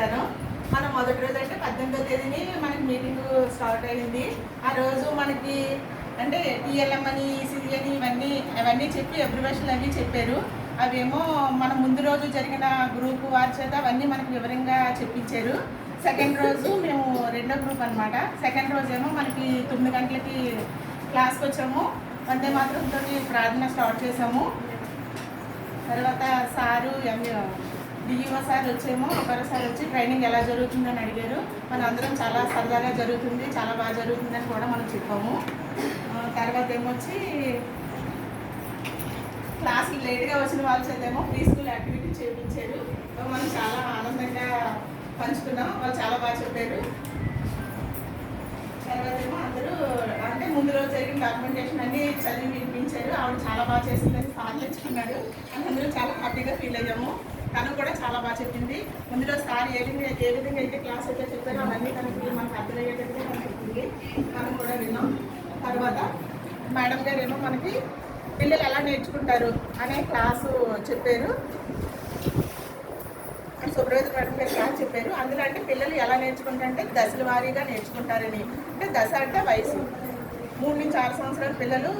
చెప్తాను మనం మొదటి రోజు అంటే పద్దెనిమిదో తేదీని మనకి మీటింగ్ స్టార్ట్ అయింది. ఆ రోజు మనకి అంటే టీఎల్ఎం అని ఈసీజీ అని ఇవన్నీ అవన్నీ చెప్పి అబ్రివేషన్లు అవి చెప్పారు. అవేమో మన ముందు రోజు జరిగిన గ్రూప్ వారి చేత అవన్నీ మనకు వివరంగా చెప్పించారు. సెకండ్ రోజు మేము రెండో గ్రూప్ అన్నమాట. సెకండ్ రోజు ఏమో మనకి తొమ్మిది గంటలకి క్లాస్కి వచ్చాము. వందే మాత్రంతో ప్రార్థన స్టార్ట్ చేసాము తర్వాత సారు డిఈఓ సార్ వచ్చేమో ఒకరోసారి వచ్చి ట్రైనింగ్ ఎలా జరుగుతుందని అడిగారు. మన అందరం చాలా సరదాగా జరుగుతుంది చాలా బాగా జరుగుతుందని కూడా మనం చెప్పాము. తర్వాత ఏమొచ్చి క్లాసులు లేట్గా వచ్చిన వాళ్ళ చేతేమో ప్రీ స్కూల్ యాక్టివిటీ చేయించారు సో మనం చాలా ఆనందంగా పంచుకున్నాం. వాళ్ళు చాలా బాగా చెప్పారు. తర్వాత ఏమో అందరూ అంటే ముందు రోజు జరిగిన డాక్యుమెంటేషన్ అన్ని చదివి వినిపించారు. ఆవిడ చాలా బాగా చేసిందని సార్ తెచ్చుకున్నాడు. అందరూ చాలా హ్యాపీగా ఫీల్ అయ్యాము. బాగా చెప్పింది. ముందు రోజు సార్ ఏ విధంగా ఏ విధంగా అయితే క్లాస్ అయితే చెప్పారో అవన్నీ తనకి మనకు అర్థమయ్యేటట్టుగా మనకు చెప్పింది. మనం కూడా విన్నాం. తర్వాత మేడం గారు ఏమో మనకి పిల్లలు ఎలా నేర్చుకుంటారు అనే క్లాసు చెప్పారు. అని సుబ్రహ్మణ్య మేడం గారు క్లాస్ చెప్పారు. అందులో అంటే పిల్లలు ఎలా నేర్చుకుంటారంటే దశల వారీగా నేర్చుకుంటారని. అంటే దశ అంటే వయసు. మూడు నుంచి ఆరు సంవత్సరాల పిల్లలు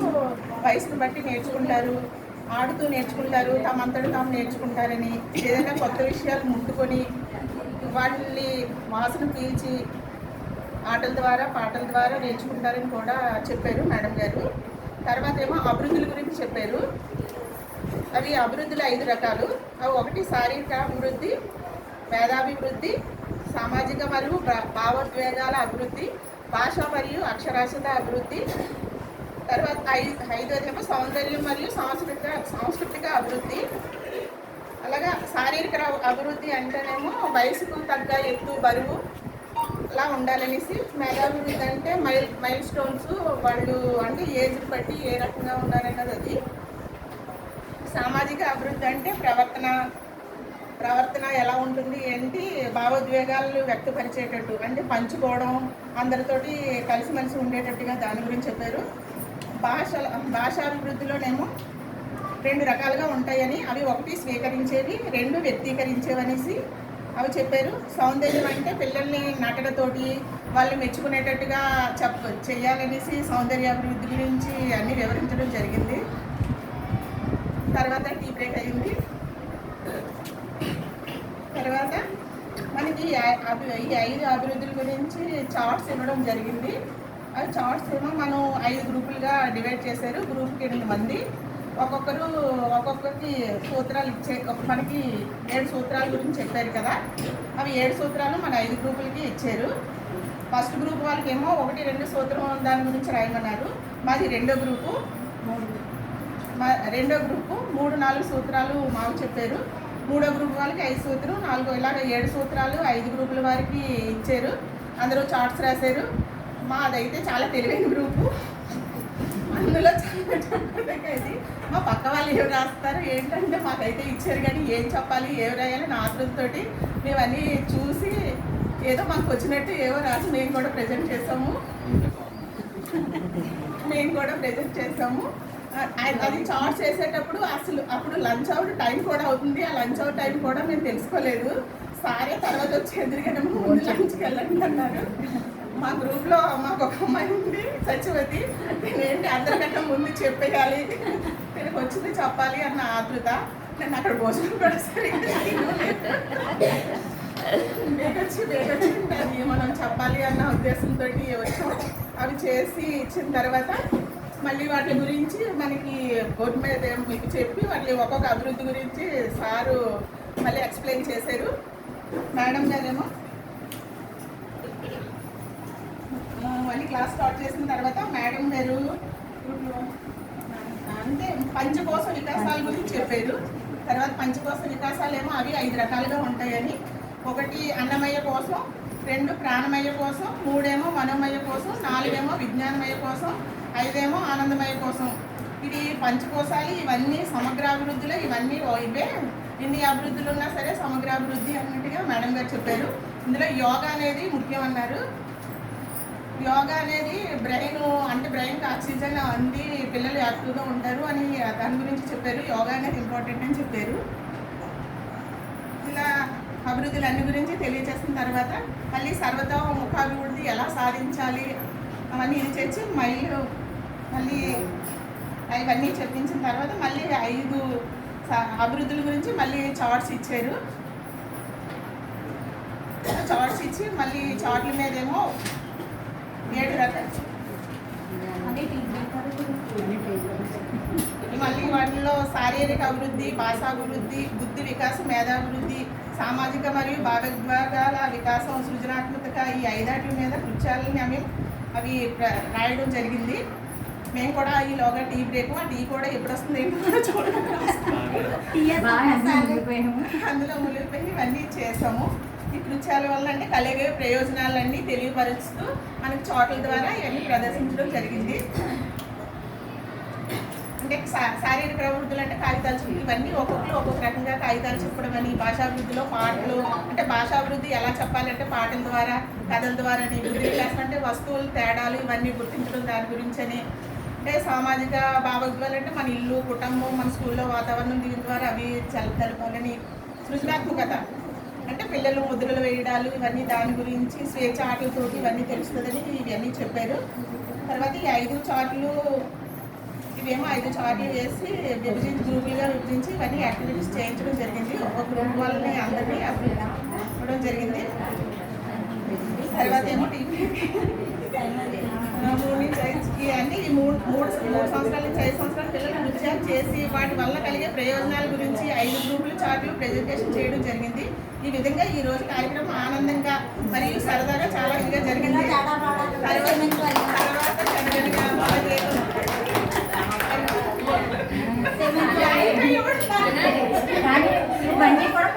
వయసును బట్టి నేర్చుకుంటారు. ఆడుతూ నేర్చుకుంటారు తమంతట తాము నేర్చుకుంటారని ఏదైనా కొత్త విషయాలు ముట్టుకొని వాళ్ళని వాసన పీల్చి ఆటల ద్వారా పాటల ద్వారా నేర్చుకుంటారని కూడా చెప్పారు మేడం గారు. తర్వాత ఏమో అభివృద్ధుల గురించి చెప్పారు. అవి అభివృద్ధులు ఐదు రకాలు. అవి ఒకటి శారీరక అభివృద్ధి వేదాభివృద్ధి సామాజిక మరియు భా- భావోద్వేగాల అభివృద్ధి భాష మరియు అక్షరాస్యత అభివృద్ధి తర్వాత ఐదు ఐదోదేమో సౌందర్యం మరియు సాంస్కృతిక సాంస్కృతిక అభివృద్ధి. అలాగా శారీరక అభివృద్ధి అంటేనేమో వయసుకు తగ్గ ఎత్తు బరువు అలా ఉండాలనేసి మేధాభివృద్ధి అంటే మైల్ మైల్ స్టోన్స్ వాళ్ళు అంటే ఏజ్ బట్టి ఏ రకంగా ఉండాలన్నది అది. సామాజిక అభివృద్ధి అంటే ప్రవర్తన ప్రవర్తన ఎలా ఉంటుంది ఏంటి భావోద్వేగాలు వ్యక్తపరిచేటట్టు అంటే పంచుకోవడం అందరితోటి కలిసిమెలిసి ఉండేటట్టుగా దాని గురించి చెప్పారు. భాష భాషాభివృద్ధిలోనేమో రెండు రకాలుగా ఉంటాయని అవి ఒకటి స్వీకరించేవి రెండు వ్యక్తీకరించేవనేసి అవి చెప్పారు. సౌందర్యం అంటే పిల్లల్ని నటనతోటి వాళ్ళు మెచ్చుకునేటట్టుగా చెప్ప చేయాలనేసి సౌందర్యాభివృద్ధి గురించి అన్నీ వివరించడం జరిగింది. తర్వాత టీ బ్రేక్ అయింది. తర్వాత మనకి ఈ ఈ ఐదు అభివృద్ధుల గురించి చార్ట్స్ ఇవ్వడం జరిగింది. చార్ట్స్ ఏమో మనం ఐదు గ్రూపులుగా డివైడ్ చేశారు. గ్రూప్కి ఎనిమిది మంది. ఒక్కొక్కరు ఒక్కొక్కరికి సూత్రాలు ఇచ్చే ఒక- మనకి ఏడు సూత్రాల గురించి చెప్పారు కదా. అవి ఏడు సూత్రాలు మన ఐదు గ్రూపులకి ఇచ్చారు. ఫస్ట్ గ్రూప్ వాళ్ళకేమో ఒకటి రెండు సూత్రం దాని గురించి రాయమన్నారు. మాది రెండో గ్రూపు మా రెండో గ్రూపు మూడు నాలుగు సూత్రాలు మాకు చెప్పారు. మూడో గ్రూప్ వాళ్ళకి ఐదు సూత్రం నాలుగో ఇలాగ ఏడు సూత్రాలు ఐదు గ్రూపుల వారికి ఇచ్చారు. అందరూ చార్ట్స్ రాశారు. మాదైతే చాలా తెలివైన గ్రూపు. అందులో చాలా మా పక్క వాళ్ళు ఏం రాస్తారు ఏంటంటే మాకైతే ఇచ్చారు కానీ ఏం చెప్పాలి ఏం రాయాలని ఆతృతతోటి మేమన్నీ చూసి ఏదో మాకు వచ్చినట్టు ఏవో రాసి మేము కూడా ప్రజెంట్ చేసాము మేము కూడా ప్రెజెంట్ చేసాము అది చార్జ్ చేసేటప్పుడు అసలు అప్పుడు లంచ్ అవర్ టైం కూడా అవుతుంది. ఆ లంచ్ అవర్ టైం కూడా మేము తెలుసుకోలేదు. సారే తర్వాత వచ్చి ఎదురుగానే ముందు లంచ్కి వెళ్ళండి అన్నారు. మా గ్రూప్లో మాకు ఒక అమ్మాయి ఉంది సత్యవతి నేనేంటి అందరికంటే ముందు చెప్పేయాలి? నేను వచ్చింది చెప్పాలి అన్న ఆతృత. నేను అక్కడ భోజనం కూడా సరిగ్గా బేగొచ్చి బేగొచ్చి అది మనం చెప్పాలి అన్న ఉద్దేశంతో వచ్చాం. అవి చేసి ఇచ్చిన తర్వాత మళ్ళీ వాటి గురించి మనకి బోర్డు మీద మీకు చెప్పి వాటి ఒక్కొక్క అభివృద్ధి గురించి సారు మళ్ళీ ఎక్స్ప్లెయిన్ చేశారు. మేడం గారేమో ఆ, మళ్ళీ క్లాస్ స్టార్ట్ చేసిన తర్వాత మేడం గారు అంటే పంచకోశ వికాసాల గురించి చెప్పారు. తర్వాత పంచకోశ వికాసాలు ఏమో అవి ఐదు రకాలుగా ఉంటాయని. ఒకటి అన్నమయ్య కోసం రెండు ప్రాణమయ కోసం మూడేమో మనోమయ కోసం నాలుగేమో విజ్ఞానమయ కోసం ఐదేమో ఆనందమయ కోసం. ఇది పంచకోశాలు ఇవన్నీ సమగ్రాభివృద్ధిలో ఇవన్నీ ఇవే. ఎన్ని అభివృద్ధులు ఉన్నా సరే సమగ్రాభివృద్ధి అన్నట్టుగా మేడం గారు చెప్పారు. ఇందులో యోగా అనేది ముఖ్యం అన్నారు. యోగా అనేది బ్రెయిన్ అంటే బ్రెయిన్కి ఆక్సిజన్ అంది పిల్లలు యాక్టివ్గా ఉంటారు అని దాని గురించి చెప్పారు. యోగా అనేది ఇంపార్టెంట్ అని చెప్పారు. ఇలా అభివృద్ధులు అన్ని గురించి తెలియజేసిన తర్వాత మళ్ళీ సర్వతో ముఖాభివృద్ధి ఎలా సాధించాలి అవన్నీ చేసి మళ్ళీ మళ్ళీ ఇవన్నీ చెప్పించిన తర్వాత మళ్ళీ ఐదు అభివృద్ధుల గురించి మళ్ళీ చార్ట్స్ ఇచ్చారు. చార్ట్స్ ఇచ్చి మళ్ళీ చార్ట్ల మీద ఏమో ఏడు రకాలు. మళ్ళీ వాటిలో శారీరక అభివృద్ధి భాషాభివృద్ధి బుద్ధి వికాసం మేధాభివృద్ధి సామాజిక మరియు భావోద్వేగాల వికాసం సృజనాత్మకత ఈ ఐదాటి మీద కృత్యాలని అవి అవి రాయడం జరిగింది. మేము కూడా ఈలోగా టీ బ్రేక్ ఆ టీ కూడా ఎప్పుడు వస్తుంది ఏంటో కూడా చూడడం అందులో మునిగిపోయి ఇవన్నీ చేసాము. ఈ కృత్యాల వల్ల అంటే కలిగే ప్రయోజనాలన్నీ తెలియపరుస్తూ మనకి చోట్ల ద్వారా ఇవన్నీ ప్రదర్శించడం జరిగింది. అంటే శారీరక ప్రవృత్తులు అంటే కాగితాలు చుట్టూ ఇవన్నీ ఒక్కొక్కరు ఒక్కొక్క రకంగా కాగితాలు చెప్పడం అని భాషాభివృద్ధిలో పాటలు అంటే భాషాభివృద్ధి ఎలా చెప్పాలంటే పాటల ద్వారా కథల ద్వారా వికాసం అంటే వస్తువులు తేడాలు ఇవన్నీ గుర్తించడం దాని గురించి అని అంటే సామాజిక భావోద్వేగాలు అంటే మన ఇల్లు కుటుంబం మన స్కూల్లో వాతావరణం దీని ద్వారా అవి చల్ తెలపాలని సృజనాత్మకత. అంటే పిల్లలు ముద్రలు వేయడాలు ఇవన్నీ దాని గురించి స్వేచ్ఛ ఆటలతోటి ఇవన్నీ తెలుస్తుందని ఇవన్నీ చెప్పారు. తర్వాత ఈ ఐదు చార్ట్లు ఇవేమో ఐదు చార్ట్లు వేసి విభజించి గ్రూపులుగా విభజించి ఇవన్నీ యాక్టివిటీస్ చేయించడం జరిగింది. ఒక గ్రూప్ వాళ్ళని అందరినీ అప్పుడు ఇవ్వడం జరిగింది. తర్వాత ఏమో టీవీ. మూడు నుంచి మూడు సంవత్సరాల నుంచి ఐదు సంవత్సరాల పిల్లలు నృత్యం చేసి వాటి వల్ల కలిగే ప్రయోజనాల గురించి ఐదు గ్రూపులు చార్టులు ప్రజెంటేషన్ చేయడం జరిగింది. ఈ విధంగా ఈ రోజు కార్యక్రమం ఆనందంగా మరియు సరదాగా చాలా ఇదిగా జరిగింది. తర్వాత